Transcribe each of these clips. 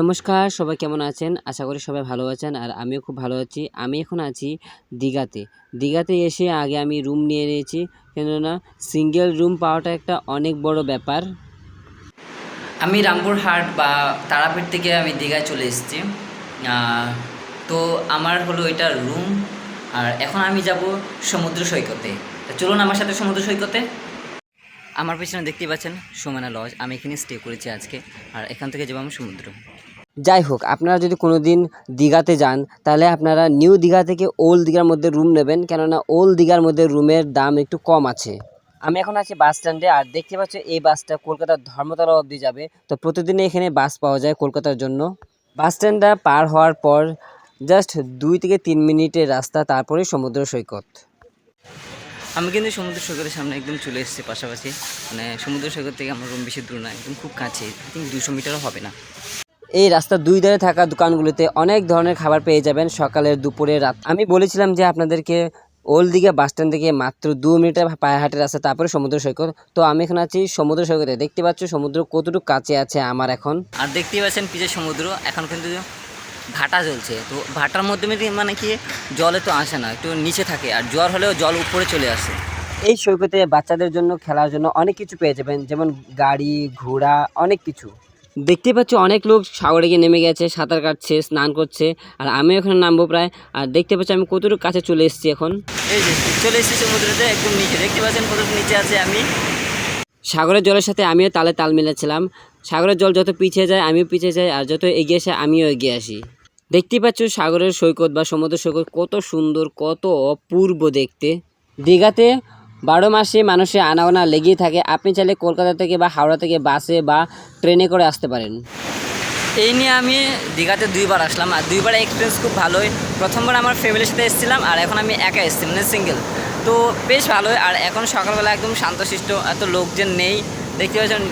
নমস্কার, সবাই কেমন আছেন? আশা করি সবাই ভালো আছেন আর আমিও খুব ভালো আছি। আমি এখন আছি দীঘাতে। দীঘাতে এসে আগে আমি রুম নিয়ে নিয়েছি। কেননা সিঙ্গেল রুম পাওয়াটা একটা অনেক বড় ব্যাপার। আমি রামপুরহাট বা তারাপীঠ থেকে আমি দীঘায় চলে এসেছি। তো আমার হলো এটা রুম আর এখন আমি যাব সমুদ্র সৈকতে। চলুন আমার সাথে সমুদ্র সৈকতে। আমার পিছনে দেখতেই পাচ্ছেন সোমানা লজ আমি এখানে স্টে করেছি আজকে আর এখান থেকে যাব আমি সমুদ্র। যাই হোক আপনারা যদি কোনো দিন দীঘাতে যান, তাহলে আপনারা নিউ দীঘা থেকে ওল্ড দীঘার মধ্যে রুম নেবেন, কেননা ওল্ড দীঘার মধ্যে রুমের দাম একটু কম আছে। আমি এখন আছি বাস স্ট্যান্ডে আর দেখতে পাচ্ছ এই বাসটা কলকাতার ধর্মতলা অবধি যাবে। তো প্রতিদিনই এখানে বাস পাওয়া যায় কলকাতার জন্য। বাস স্ট্যান্ডটা পার হওয়ার পর জাস্ট দুই থেকে তিন মিনিটের রাস্তা তারপরে সমুদ্র সৈকত। আমি কিন্তু সমুদ্র সৈকতের সামনে একদম চলে এসেছি পাশাপাশি। মানে সমুদ্র সৈকত থেকে আমার রুম বেশি দূর না, একদম খুব কাছে ঠিক দুশো মিটারও হবে না। এই রাস্তার দুই ধারে থাকা দোকানগুলোতে অনেক ধরনের খাবার পেয়ে যাবেন সকালের দুপুরে রাত। আমি বলেছিলাম যে আপনাদেরকে ওল্ড দিঘা বাস স্ট্যান্ড থেকে মাত্র দু মিনিটের পায়ে হাঁটের রাস্তা তারপরে সমুদ্র সৈকত। তো আমি এখন আছি সমুদ্র সৈকতে। দেখতে পাচ্ছ সমুদ্র কতটুকু কাছে আছে আমার এখন। আর দেখতেই পাচ্ছেন পিছে সমুদ্র। এখন কিন্তু ভাটা চলছে। তো ভাটার মধ্যে মানে কি জলে তো আসে না একটু নিচে থাকে। আর জ্বর হলেও জল উপরে চলে আসে। এই সৈকতে বাচ্চাদের জন্য খেলার জন্য অনেক কিছু পেয়ে যাবেন। যেমন গাড়ি ঘোড়া অনেক কিছু। দেখতে পাচ্ছ অনেক লোক সাগরে গিয়ে নেমে গেছে সাঁতার কাটছে স্নান করছে আর আমি ওখানে নামবো প্রায়। আর দেখতে পাচ্ছি আমি কতটুকু কাছে চলে এসেছি এখন। এই যে চলে এসেছি সমুদ্রতে একদম নিচে। দেখতে পাচ্ছেন কতটুকু নিচে আছে আমি। সাগরের জলের সাথে আমিও তালে তাল মিলাচ্ছিলাম সাগরের জল যত পিছিয়ে যায় আমিও পিছিয়ে যাই আর যত এগিয়ে আসে আমিও এগিয়ে আসি। দেখতে পাচ্ছ সাগরের সৈকত বা সমুদ্র সৈকত কত সুন্দর কত অপূর্ব দেখতে। দীঘাতে বারো মাসে মানুষের আনাগোনা লেগেই থাকে। আপনি চাইলে কলকাতা থেকে বা হাওড়া থেকে বাসে বা ট্রেনে করে আসতে পারেন। এই নিয়ে আমি দীঘাতে দুইবার আসলাম। আর দুইবার এক্সপিরিয়েন্স খুব ভালোই। প্রথমবার আমার ফ্যামিলির সাথে এসেছিলাম আর এখন আমি একা এসেছি মানে সিঙ্গেল তো বেশ ভালোই। আর এখন সকালবেলা একদম শান্তশিষ্ট, এত লোকজন নেই। দেখতে পাচ্ছেন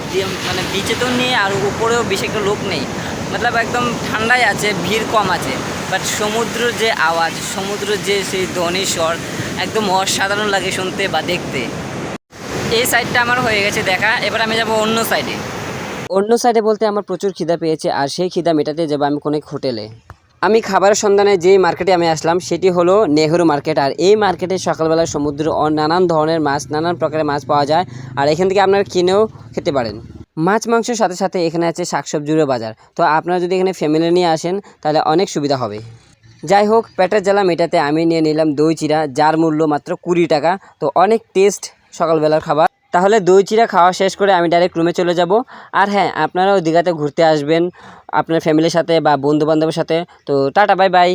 মানে বিচে তো নেই আর উপরেও বেশি একটা লোক নেই। মতলব একদম ঠান্ডাই আছে, ভিড় কম আছে। বাট সমুদ্রের যে আওয়াজ, সমুদ্রের যে সেই ধ্বনি স্বর একদম অসাধারণ লাগে শুনতে বা দেখতে। এই সাইডটা আমার হয়ে গেছে দেখা, এবার আমি যাব অন্য সাইডে অন্য সাইডে বলতে আমার প্রচুর খিদা পেয়েছে, আর সেই খিদা মেটাতে যাব আমি কোনো হোটেলে। আমি খাবারের সন্ধানে যেই মার্কেটে আমি আসলাম, সেটি হলো নেহরু মার্কেট আর এই মার্কেটে সকালবেলা সমুদ্র নানান ধরনের মাছ, নানান প্রকারের মাছ পাওয়া যায়, আর এখান থেকে আপনারা কিনেও খেতে পারেন। মাছ, মাংসের সাথে সাথে এখানে আছে শাকসবজিরও বাজার, তো আপনারা যদি এখানে ফ্যামিলি নিয়ে আসেন, তাহলে অনেক সুবিধা হবে। যাই হোক পেটের জ্বালা মেটাতে আমি নিয়ে নিলাম দই চিরা, যার মূল্য মাত্র কুড়ি টাকা। তো অনেক টেস্ট সকালবেলার খাবার। তাহলে দই চিরা খাওয়া শেষ করে আমি ডাইরেক্ট রুমে চলে যাব। আর হ্যাঁ আপনারাও দীঘাতে ঘুরতে আসবেন আপনার ফ্যামিলির সাথে বা বন্ধু বান্ধবের সাথে। তো টাটা বাই বাই